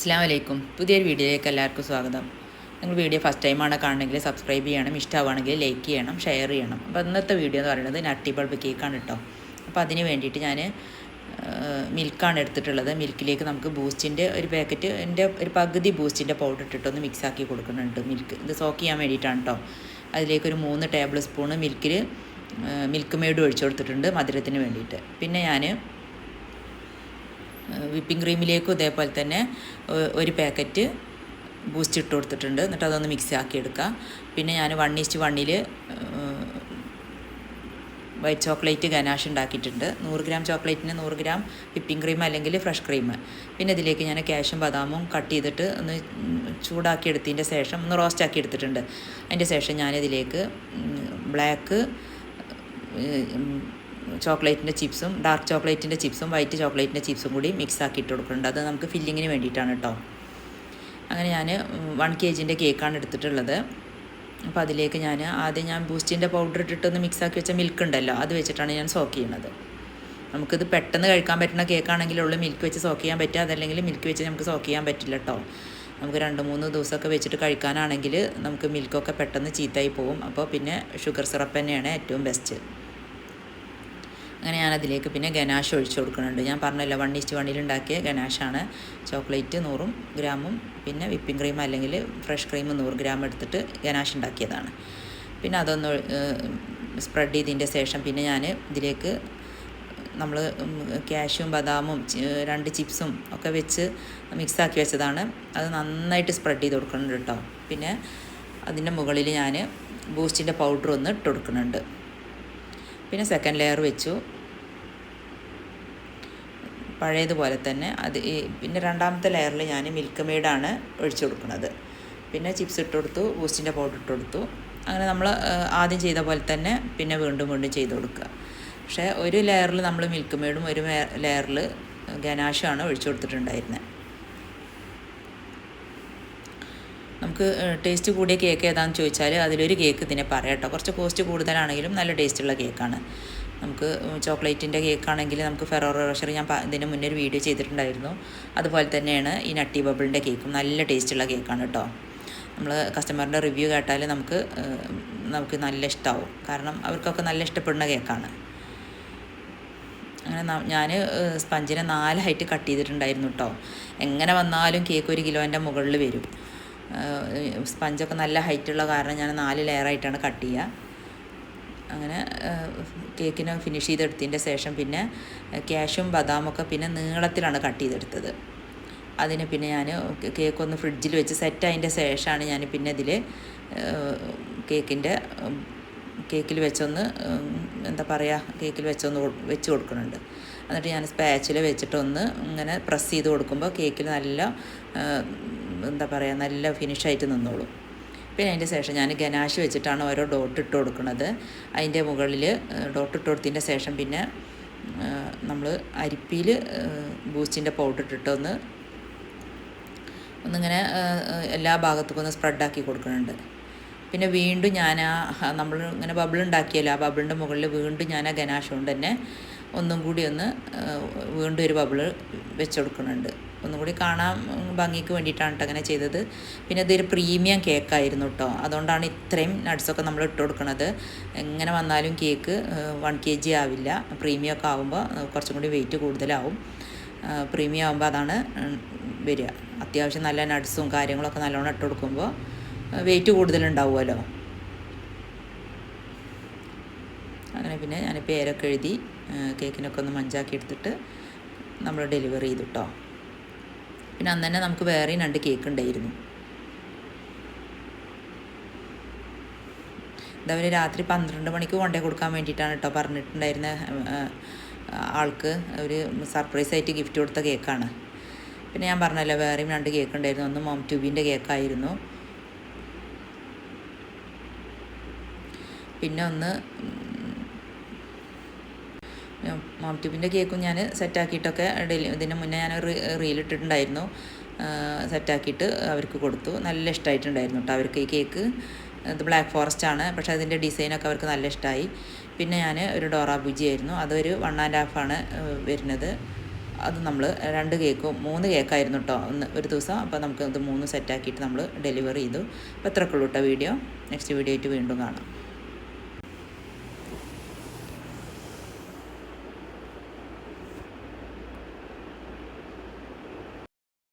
അസ്സാം വലൈക്കും പുതിയൊരു വീഡിയോയിലേക്ക് എല്ലാവർക്കും സ്വാഗതം. നിങ്ങൾ വീഡിയോ ഫസ്റ്റ് ടൈമാണ് കാണണമെങ്കിൽ സബ്സ്ക്രൈബ് ചെയ്യണം ഇഷ്ടമാണെങ്കിൽ ലൈക്ക് ചെയ്യണം ഷെയർ ചെയ്യണം. അപ്പോൾ ഇന്നത്തെ വീഡിയോ എന്ന് പറയുന്നത് നട്ടി ബൾബ് കേക്കാണ് കേട്ടോ അപ്പോൾ അതിന് വേണ്ടിയിട്ട് ഞാൻ മിൽക്കാണ് എടുത്തിട്ടുള്ളത്. മിൽക്കിലേക്ക് നമുക്ക് ബൂസ്റ്റിന്റെ ഒരു പാക്കറ്റ് എന്റെ ഒരു പകുതി ബൂസ്റ്റിന്റെ പൗഡർ ഇട്ടിട്ടൊന്ന് മിക്സ് ആക്കി കൊടുക്കുന്നുണ്ട് മിൽക്ക് ഇത് സോക്ക് ചെയ്യാൻ വേണ്ടിയിട്ടാണ് കേട്ടോ അതിലേക്ക് ഒരു മൂന്ന് ടേബിൾ സ്പൂണ് മിൽക്കിൽ മിൽക്ക് മെയ്ഡ് ഒഴിച്ചു കൊടുത്തിട്ടുണ്ട് മധുരത്തിന് വേണ്ടിയിട്ട്. പിന്നെ ഞാൻ വിപ്പിംഗ് ക്രീമിലേക്കും ഇതേപോലെ തന്നെ ഒരു പാക്കറ്റ് ബൂസ്റ്റ് ഇട്ട് കൊടുത്തിട്ടുണ്ട്. എന്നിട്ട് അതൊന്ന് മിക്സ് ആക്കി എടുക്കുക പിന്നെ ഞാൻ വൺ ഈസ്റ്റ് വണ്ണിൽ വൈറ്റ് ചോക്ലേറ്റ് ഗനാഷ് ഉണ്ടാക്കിയിട്ടുണ്ട്. നൂറ് ഗ്രാം ചോക്ലേറ്റിന് നൂറ് ഗ്രാം വിപ്പിംഗ് ക്രീം അല്ലെങ്കിൽ ഫ്രഷ് ക്രീം. പിന്നെ ഇതിലേക്ക് ഞാൻ ക്യാഷും ബദാമും കട്ട് ചെയ്തിട്ട് ഒന്ന് ചൂടാക്കി എടുത്തതിന്റെ ശേഷം ഒന്ന് റോസ്റ്റ് ആക്കി എടുത്തിട്ടുണ്ട്. അതിന്റെ ശേഷം ഞാനിതിലേക്ക് ബ്ലാക്ക് ചോക്ലേറ്റിന്റെ ചിപ്സും ഡാർക്ക് ചോക്ലേറ്റിന്റെ ചിപ്സും വൈറ്റ് ചോക്ലേറ്റിന്റെ ചിപ്സും കൂടി മിക്സ് ആക്കി ഇട്ട് കൊടുക്കുന്നുണ്ട്. അത് നമുക്ക് ഫില്ലിങ്ങിന് വേണ്ടിയിട്ടാണ് കേട്ടോ അങ്ങനെ ഞാൻ വൺ കെ ജിന്റെ കേക്കാണ് എടുത്തിട്ടുള്ളത്. അപ്പോൾ അതിലേക്ക് ഞാൻ ആദ്യം ഞാൻ ബൂസ്റ്റിന്റെ പൗഡർ ഇട്ടിട്ടൊന്ന് മിക്സ് ആക്കി വെച്ച മിൽക്ക് ഉണ്ടല്ലോ അത് വെച്ചിട്ടാണ് ഞാൻ സോക്ക് ചെയ്യുന്നത്. നമുക്കിത് പെട്ടെന്ന് കഴിക്കാൻ പറ്റുന്ന കേക്കാണെങ്കിലുള്ളൂ മിൽക്ക് വെച്ച് സോക്ക് ചെയ്യാൻ പറ്റുക അതല്ലെങ്കിൽ മിൽക്ക് വെച്ച് നമുക്ക് സോക്ക് ചെയ്യാൻ പറ്റില്ല കേട്ടോ നമുക്ക് രണ്ട് മൂന്ന് ദിവസമൊക്കെ വെച്ചിട്ട് കഴിക്കാനാണെങ്കിൽ നമുക്ക് മിൽക്കൊക്കെ പെട്ടെന്ന് ചീത്തയായി പോകും അപ്പോൾ പിന്നെ ഷുഗർ സിറപ്പ് തന്നെയാണ് ഏറ്റവും ബെസ്റ്റ് അങ്ങനെ ഞാൻ അതിലേക്ക് പിന്നെ ഗനാഷ് ഒഴിച്ചു കൊടുക്കുന്നുണ്ട്. ഞാൻ പറഞ്ഞല്ലോ വൺ ഈസ്റ്റ് വണ്ണിൽ ഉണ്ടാക്കിയ ഗനാഷാണ്. ചോക്ലേറ്റ് നൂറും ഗ്രാമും പിന്നെ വിപ്പിംഗ് ക്രീം അല്ലെങ്കിൽ ഫ്രഷ് ക്രീം നൂറ് ഗ്രാം എടുത്തിട്ട് ഗനാഷ് ഉണ്ടാക്കിയതാണ്. പിന്നെ അതൊന്ന് സ്പ്രെഡ് ചെയ്തതിന്റെ ശേഷം പിന്നെ ഞാൻ ഇതിലേക്ക് നമ്മൾ ക്യാഷും ബദാമും രണ്ട് ചിപ്സും ഒക്കെ വെച്ച് മിക്സാക്കി വെച്ചതാണ്. അത് നന്നായിട്ട് സ്പ്രെഡ് ചെയ്ത് കൊടുക്കുന്നുണ്ട് കേട്ടോ. പിന്നെ അതിന്റെ മുകളിൽ ഞാൻ ബൂസ്റ്റിന്റെ പൗഡർ ഒന്ന് ഇട്ട് കൊടുക്കുന്നുണ്ട്. പിന്നെ സെക്കൻഡ് ലെയർ വെച്ചു. പഴയതുപോലെ തന്നെ അത് ഈ പിന്നെ രണ്ടാമത്തെ ലെയറിൽ ഞാൻ മിൽക്ക് മെയ്ഡാണ് ഒഴിച്ചു കൊടുക്കുന്നത്. പിന്നെ ചിപ്സ് ഇട്ട് കൊടുത്തു ബൂസ്റ്റിന്റെ പൗഡർ ഇട്ട് കൊടുത്തു. അങ്ങനെ നമ്മൾ ആദ്യം ചെയ്ത പോലെ തന്നെ പിന്നെ വീണ്ടും വീണ്ടും ചെയ്ത് കൊടുക്കുക. പക്ഷേ ഒരു ലെയറിൽ നമ്മൾ മിൽക്ക് മെയ്ഡും ഒരു ലെയറിൽ ഗനാഷുമാണ് ഒഴിച്ചു കൊടുത്തിട്ടുണ്ടായിരുന്നത് നമുക്ക് ടേസ്റ്റ് കൂടിയ കേക്ക് ഏതാണെന്ന് ചോദിച്ചാൽ അതിലൊരു കേക്ക് ഇതിനെ പറയാം കേട്ടോ കുറച്ച് കോസ്റ്റ് കൂടുതലാണെങ്കിലും നല്ല ടേസ്റ്റുള്ള കേക്കാണ് നമുക്ക് ചോക്ലേറ്റിന്റെ കേക്കാണെങ്കിൽ നമുക്ക് ഫെറോറോ റോഷർ ഞാൻ ഇതിന് മുന്നേ ഒരു വീഡിയോ ചെയ്തിട്ടുണ്ടായിരുന്നു. അതുപോലെ തന്നെയാണ് ഈ നട്ടി ബബിളിന്റെ കേക്കും നല്ല ടേസ്റ്റുള്ള കേക്കാണ് കേട്ടോ നമ്മൾ കസ്റ്റമറിന്റെ റിവ്യൂ കേട്ടാൽ നമുക്ക് നമുക്ക് നല്ല ഇഷ്ടമാവും കാരണം അവർക്കൊക്കെ നല്ല ഇഷ്ടപ്പെടുന്ന കേക്കാണ് അങ്ങനെ ഞാൻ സ്പഞ്ചിനെ നാലായിട്ട് കട്ട് ചെയ്തിട്ടുണ്ടായിരുന്നു കേട്ടോ എങ്ങനെ വന്നാലും കേക്ക് ഒരു കിലോന്റെ മുകളിൽ വരും. സ്പഞ്ചൊക്കെ നല്ല ഹൈറ്റുള്ള കാരണം ഞാൻ നാല് ലെയറായിട്ടാണ് കട്ട് ചെയ്യുക അങ്ങനെ കേക്കിനെ ഫിനിഷ് ചെയ്തെടുത്തതിന്റെ ശേഷം പിന്നെ ക്യാഷും ബദാമൊക്കെ പിന്നെ നീളത്തിലാണ് കട്ട് ചെയ്തെടുത്തത്. അതിന് പിന്നെ ഞാൻ കേക്ക് ഒന്ന് ഫ്രിഡ്ജിൽ വെച്ച് സെറ്റ് ആയതിന്റെ ശേഷമാണ് ഞാൻ പിന്നെ ഇതിൽ കേക്കിന്റെ കേക്കിൽ വെച്ചൊന്ന് എന്താ പറയുക കേക്കിൽ വെച്ചൊന്ന് വെച്ച് കൊടുക്കുന്നുണ്ട്. എന്നിട്ട് ഞാൻ സ്പാച്ചിൽ വെച്ചിട്ടൊന്ന് ഇങ്ങനെ പ്രസ് ചെയ്ത് കൊടുക്കുമ്പോൾ കേക്കിൽ നല്ല എന്താ പറയുക നല്ല ഫിനിഷായിട്ട് നിന്നോളും. പിന്നെ അതിന്റെ ശേഷം ഞാൻ ഗനാശ് വെച്ചിട്ടാണ് ഓരോ ഡോട്ട് ഇട്ട് കൊടുക്കുന്നത്. അതിന്റെ മുകളിൽ ഡോട്ട് ഇട്ട് കൊടുത്തതിന്റെ ശേഷം പിന്നെ നമ്മൾ അരിപ്പിയിൽ ബൂസ്റ്റിന്റെ പൗഡർ ഇട്ടിട്ടൊന്ന് ഒന്നിങ്ങനെ എല്ലാ ഭാഗത്തേക്കും ഒന്ന് സ്പ്രെഡാക്കി കൊടുക്കുന്നുണ്ട്. പിന്നെ വീണ്ടും ഞാൻ ആ നമ്മൾ ഇങ്ങനെ ബബിൾ ഉണ്ടാക്കിയല്ലോ ആ ബബിളിന്റെ മുകളിൽ വീണ്ടും ഞാൻ ആ ഗനാഷ് കൊണ്ട് തന്നെ ഒന്നും കൂടി ഒന്ന് വീണ്ടും ഒരു ബബിൾ വെച്ച് കൊടുക്കുന്നുണ്ട്. ഒന്നും കൂടി കാണാൻ ഭംഗിക്ക് വേണ്ടിയിട്ടാണ് കേട്ടോ അങ്ങനെ ചെയ്തത്. പിന്നെ ഇതൊരു പ്രീമിയം കേക്കായിരുന്നു കേട്ടോ അതുകൊണ്ടാണ് ഇത്രയും നട്ട്സൊക്കെ നമ്മൾ ഇട്ട് കൊടുക്കുന്നത് എങ്ങനെ വന്നാലും കേക്ക് വൺ കെ ജി ആവില്ല. പ്രീമിയം ഒക്കെ ആകുമ്പോൾ കുറച്ചും കൂടി വെയിറ്റ് കൂടുതലാവും. പ്രീമിയം ആകുമ്പോൾ അതാണ് വരിക. അത്യാവശ്യം നല്ല നട്ട്സും കാര്യങ്ങളൊക്കെ നല്ലോണം ഇട്ട് കൊടുക്കുമ്പോൾ വെയിറ്റ് കൂടുതലുണ്ടാവുമല്ലോ. അങ്ങനെ പിന്നെ ഞാൻ പേരൊക്കെ എഴുതി കേക്കിനൊക്കെ ഒന്ന് മഞ്ചാക്കി എടുത്തിട്ട് നമ്മൾ ഡെലിവറി ചെയ്തു പിന്നെ അന്ന് തന്നെ നമുക്ക് വേറെയും രണ്ട് കേക്ക് ഉണ്ടായിരുന്നു. ഇതവർ രാത്രി പന്ത്രണ്ട് മണിക്ക് കൊണ്ടേ കൊടുക്കാൻ വേണ്ടിയിട്ടാണ് കേട്ടോ പറഞ്ഞിട്ടുണ്ടായിരുന്ന ആൾക്ക് ഒരു സർപ്രൈസ് ആയിട്ട് ഗിഫ്റ്റ് കൊടുത്ത കേക്കാണ് പിന്നെ ഞാൻ പറഞ്ഞല്ലോ വേറെയും രണ്ട് കേക്ക് ഉണ്ടായിരുന്നു. ഒന്ന് മോം ട്യൂബിന്റെ കേക്കായിരുന്നു പിന്നെ ഒന്ന് മോം ട്യൂബിന്റെ കേക്കും ഞാൻ സെറ്റാക്കിയിട്ടൊക്കെ ഡെലി ഇതിന് മുന്നേ ഞാൻ റീലിട്ടിട്ടുണ്ടായിരുന്നു സെറ്റാക്കിയിട്ട് അവർക്ക് കൊടുത്തു. നല്ല ഇഷ്ടമായിട്ടുണ്ടായിരുന്നു കേട്ടോ അവർക്ക് ഈ കേക്ക് ഇത് ബ്ലാക്ക് ഫോറസ്റ്റ് ആണ്. പക്ഷേ അതിന്റെ ഡിസൈനൊക്കെ അവർക്ക് നല്ല ഇഷ്ടമായി പിന്നെ ഞാൻ ഒരു ഡോറ ബുജി ആയിരുന്നു. അതൊരു വൺ ആൻഡ് ഹാഫ് ആണ് വരുന്നത്. അത് നമ്മൾ രണ്ട് കേക്കും മൂന്ന് കേക്കായിരുന്നു കേട്ടോ ഒന്ന് ഒരു ദിവസം. അപ്പോൾ നമുക്ക് ഇത് മൂന്ന് സെറ്റാക്കിയിട്ട് നമ്മൾ ഡെലിവറി ചെയ്തു. അപ്പോൾ ഇത്രക്കുള്ളൂ കേട്ടോ വീഡിയോ നെക്സ്റ്റ് വീഡിയോ ആയിട്ട് വീണ്ടും കാണാം.